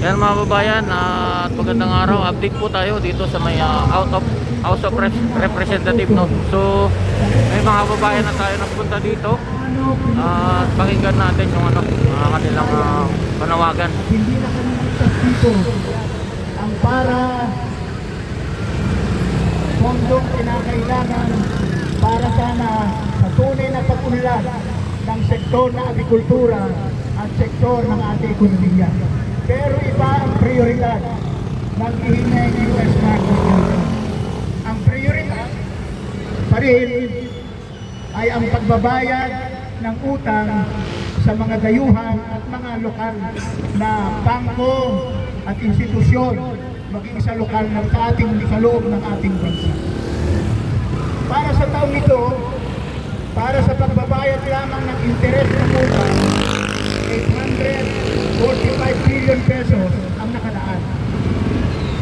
Yan mga babayan, ah, at magandang araw. Update po tayo dito sa may ah, out of House of Rep- Representative no. So may mga babayan na tayo nagpunta dito. Ah, At pakinggan natin yung ano, ah, kanilang ah, panawagan. hindi na kami dito ang para fondong kinakailangan para sana sa tunay na pag-unlad ng sektor ng agrikultura at sektor ng ating ekonomiya. Pero iba ang prioridad ng ihinay ng US Union. Ang prioridad pa rin ay ang pagbabayad ng utang sa mga dayuhan at mga lokal na bangko at institusyon maging sa lokal na sa ating sa loob ng ating bansa. Para sa taong ito, para sa pagbabayad lamang ng interes ng utang, 845 billion pesos ang nakalaan.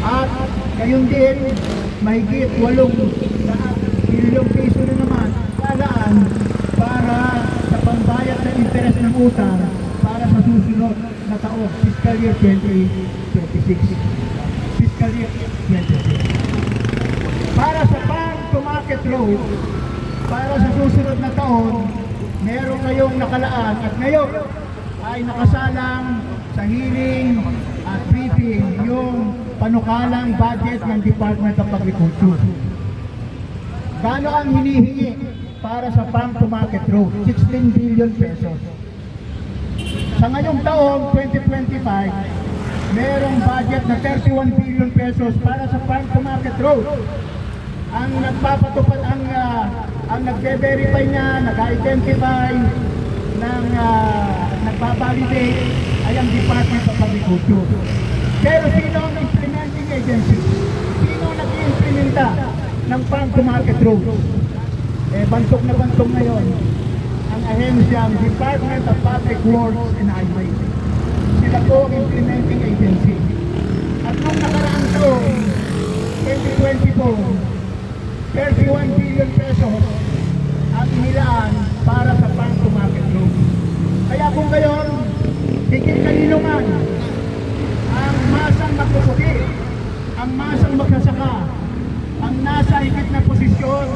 At gayon din, mahigit 8 bilyong piso na naman kalaan para sa pambayad ng interes ng utang para sa susunod na taon, fiscal year 2026. Fiscal year 2026. Para sa farm to market road, para sa susunod na taon, meron ngayong nakalaan at ngayon ay nakasalang sa hearing at briefing yung panukalang budget ng Department of Agriculture. Gano ang hinihingi para sa farm to market road? 16 billion pesos. Sa ngayong taong 2025, merong budget na 31 billion pesos para sa farm to market road. Ang nagpapatupad ang ah, ang nagbe-verify niya, nag-identify ng uh, nagbabalidate ay ang Department of Agriculture. Pero sino ang implementing agency? Sino nag-implementa ng farm to market road? Eh, bantok na bantok ngayon ang ahensyang Department of Public Works and Highways. Sila po ang implementing agency. At nung nakaraang taon, 2024, 31 billion pesos ang inilaan para sa farm to market road. Kaya kung ngayon, higit kanino ang masang magpuputi, ang masang magsasaka, ang nasa higit na posisyon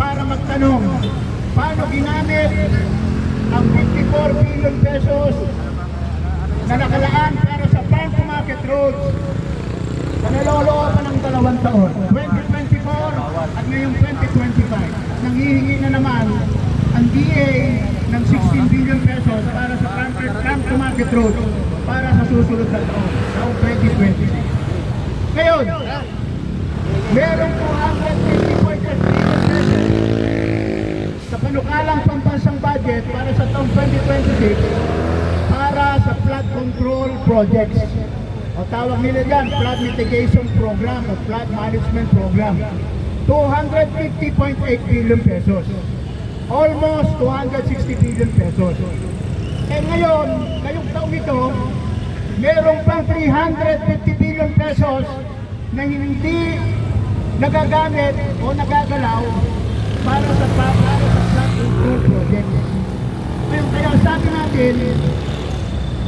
para magtanong, paano ginamit ang 54 billion pesos na nakalaan para sa to market roads na nalolooban ng dalawang taon, 2024 at ngayong 2025. Nanghihingi na naman ang DA ng 16 billion pesos para sa farm farm to market road para sa susunod na taon, taong 2026. Ngayon, merong 250.8 billion pesos sa panukalang pambansang budget para sa taong 2026 para sa flood control projects. O tawag nila dyan, flood mitigation program o flood management program. 250.8 billion pesos. Almost 260 billion pesos. Eh ngayon, ngayong taong ito, merong pang 350 billion pesos na hindi nagagamit o nagagalaw para sa para sa flood project. Ngayon, kaya sabi natin,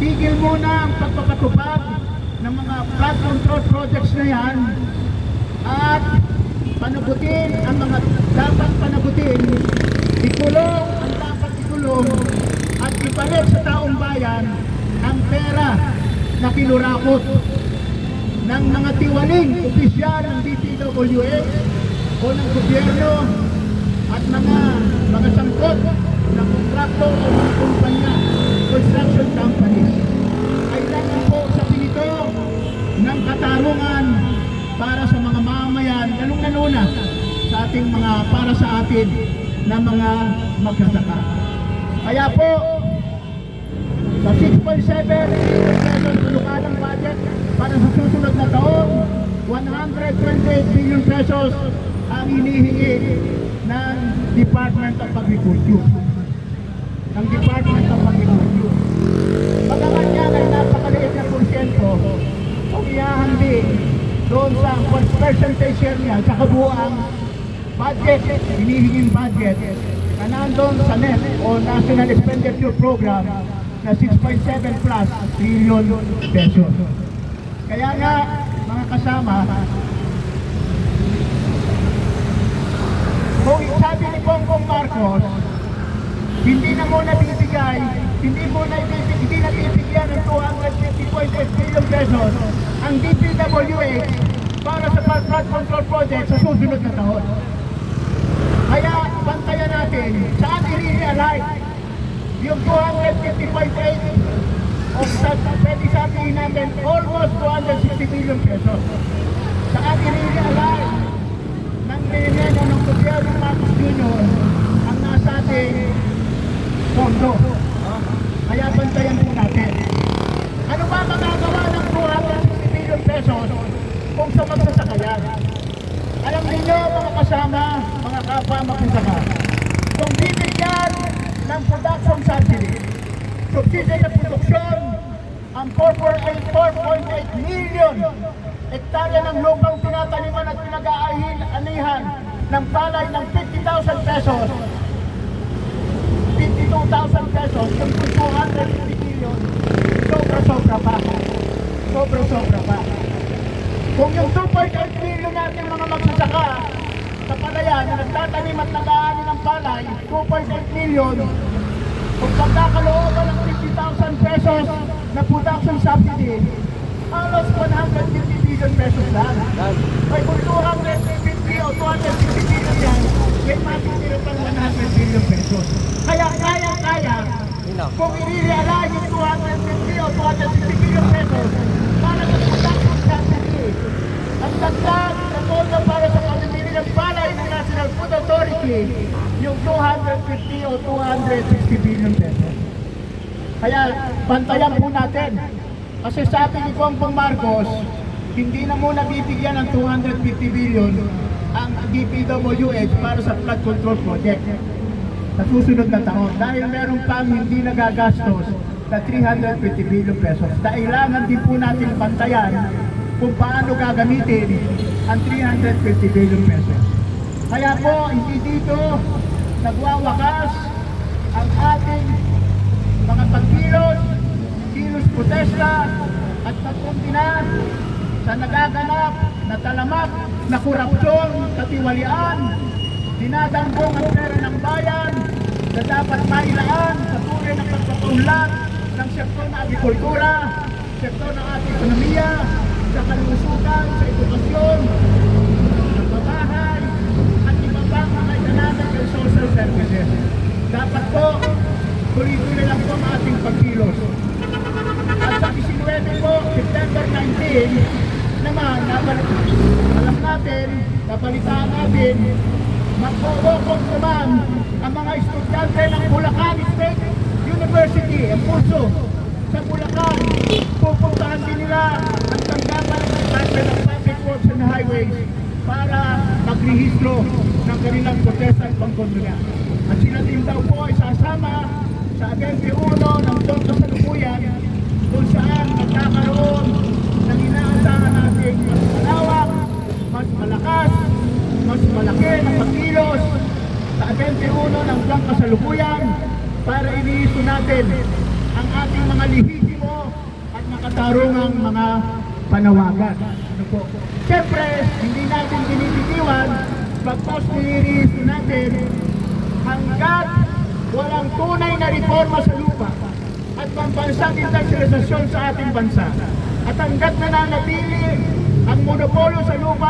tigil muna ang pagpapatupad ng mga flood control projects na yan at panagutin ang mga dapat panagutin, ikulong ang dapat ikulong at ibalik sa taong bayan ang pera na kinurakot ng mga tiwaling opisyal ng DPWH o ng gobyerno at mga mga sangkot na kontraktor o mga kumpanya, construction companies. Ay lang po sa pinito ng katarungan para sa mga mamamayan, lalong-lalo na sa ating mga, para sa atin na mga magsasaka. Kaya po, sa 6.7 billion lukalang budget para sa susunod na taon, 128 billion pesos ang hinihingi ng Department of Agriculture. Ng Department of Agriculture. Share niya sa kabuuang budget, hinihinging budget na nandun sa NEP o National Expenditure Program na 6.7 plus trillion pesos. Kaya nga, mga kasama, kung sabi ni Bongbong Marcos, hindi na muna bibigay, hindi muna ibibigay, hindi na bibigyan ng 250.8 billion pesos ang DPWH para sa flood control project sa susunod na taon. Kaya bantayan natin, saan i-realize yung 250.8 o sa pwede sabihin natin almost 260 billion pesos. Saan i-realize ng dinero ng gobyerno Marcos Jr. ang nasa ating pondo. Kaya bantayan po natin. Ano ba magagawa ng 260 billion pesos kung sa magsasakayan? Alam niyo mga kasama, mga kapwa magsasaka, kung bibigyan ng production subsidy, subsidy na produksyon, ang 4.8 million hektarya ng lupang tinataniman at pinag-aanihan ng palay ng 50,000 pesos 52,000 pesos kung 250 million sobra-sobra pa sobra-sobra pa kung yung 2.8 million natin mga magsasaka sa palayan na nagtatanim at nag-aani ng palay 2.8 million. Kung pagkakalooban ng 50,000 pesos na production subsidy halos 150 billion pesos lang. Ay kung 250 o 250 billion yan. May matitira pang 100 billion pesos. Kaya kaya-kaya kung i-realize yung 250 o 250 billion pesos para sa production subsidy ang dagdag na pondo para sa pamimili ng palay ng National Food Authority yung 250 o 260 billion pesos. Kaya bantayan po natin. Kasi sabi ni Bongbong Marcos, hindi na muna bibigyan ng 250 billion ang DPWH para sa flood control project sa susunod na taon dahil meron pang hindi nagagastos na 350 billion pesos. Kailangan din po natin bantayan kung paano gagamitin ang 350 billion pesos. Kaya po, hindi dito nagwawakas ang ating mga pagkilos, kilos protesta at pagkumbina sa nagaganap na talamak na korupsyon, katiwalian, dinadambong ang pera ng bayan na dapat mailaan sa tunay ng pagpapaunlad ng sektor ng agrikultura, sektor ng ating ekonomiya, sa kalusugan, sa edukasyon, sa pabahay, at iba mga economic and social services. Dapat po, tuloy-tuloy lang po ang ating pagkilos. At sa 19 po, September 19, naman, nabal- alam natin, nabalitaan natin, magpo-walk naman ang mga estudyante ng Bulacan State University, ang puso sa Bulacan. Pupuntahan din nila ang tanggapan ng Public Works and Highways para magrehistro ng kanilang protesta at pangkondonya. At sila din daw po ay sasama sa 21 ng Don Kasalukuyan kung saan magkakaroon ng inaasahan natin mas malawak, mas malakas, mas malaki na pagkilos sa 21 ng Blanc Kasalukuyan para iniiso natin ang ating mga lihitimo at makatarungang mga panawagan. Ano po? Siyempre, hindi natin binibitiwan pagpos niliriso natin hanggat walang tunay na reforma sa lupa at pambansang industrialisasyon sa ating bansa. At hanggat nananatili ang monopolo sa lupa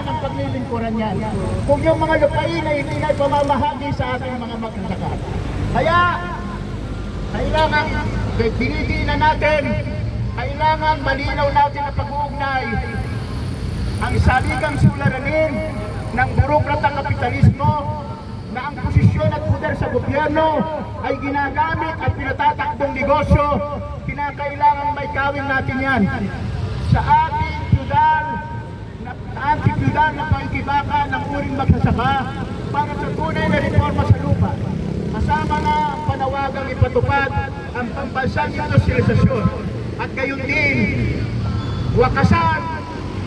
sakahan ang paglilingkuran yan? Kung yung mga lupain ay hindi na pamamahagi sa ating mga magsasaka. Kaya, kailangan diniti na natin, kailangan malinaw natin na pag-uugnay ang saligang suliranin ng burokratang kapitalismo na ang posisyon at poder sa gobyerno ay ginagamit at pinatatakbong negosyo, kinakailangan may kawin natin yan sa ating feudal ating feudal na pakikibaka ng uring magsasaka para sa tunay na reforma sa lupa. Kasama na panawagang ipatupad ang pambansang industrialisasyon at gayon din wakasan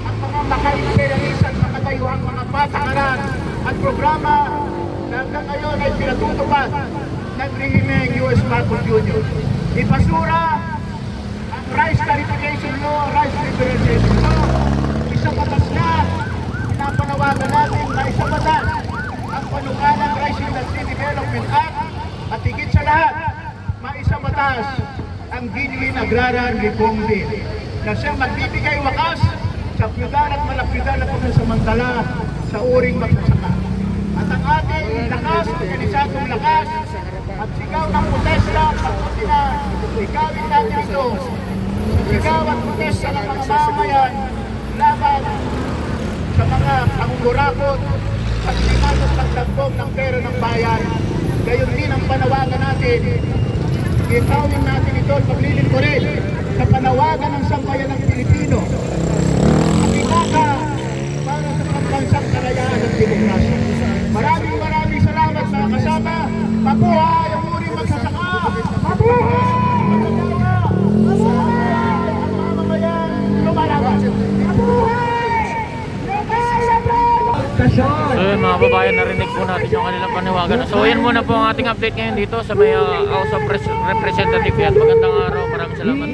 ang mga maka-imperialism sa katayuhang mga patakaran at programa na hanggang ngayon ay pinatutupad ng rehimeng US Marcos Jr. Ipasura ang rice clarification law, rice liberalization law, batas na pinapanawagan natin na isang batas ang panukalang Industry Development Act at higit sa lahat, maisang batas ang Genuine Agrarian Reform Bill na siyang magbibigay wakas sa piyudal at malapyudal na pagkasamantala sa uring magsasaka. At ang ating lakas, organisadong lakas, at sigaw ng protesta, pagkuti na igawin natin ito. Sigaw at protesta ng mga pangungurakot at limatot pagdagbog ng pera ng bayan. Gayon din ang panawagan natin. Itawin natin ito at paglilingkurin sa panawagan ng sambayan ng Pilipino. Ang itaka para sa pambansang kalayaan at demokrasya. Maraming maraming kanilang panawagan. So yan muna po ang ating update ngayon dito sa may uh, House of Pres- Representative. Yan, magandang araw, maraming salamat.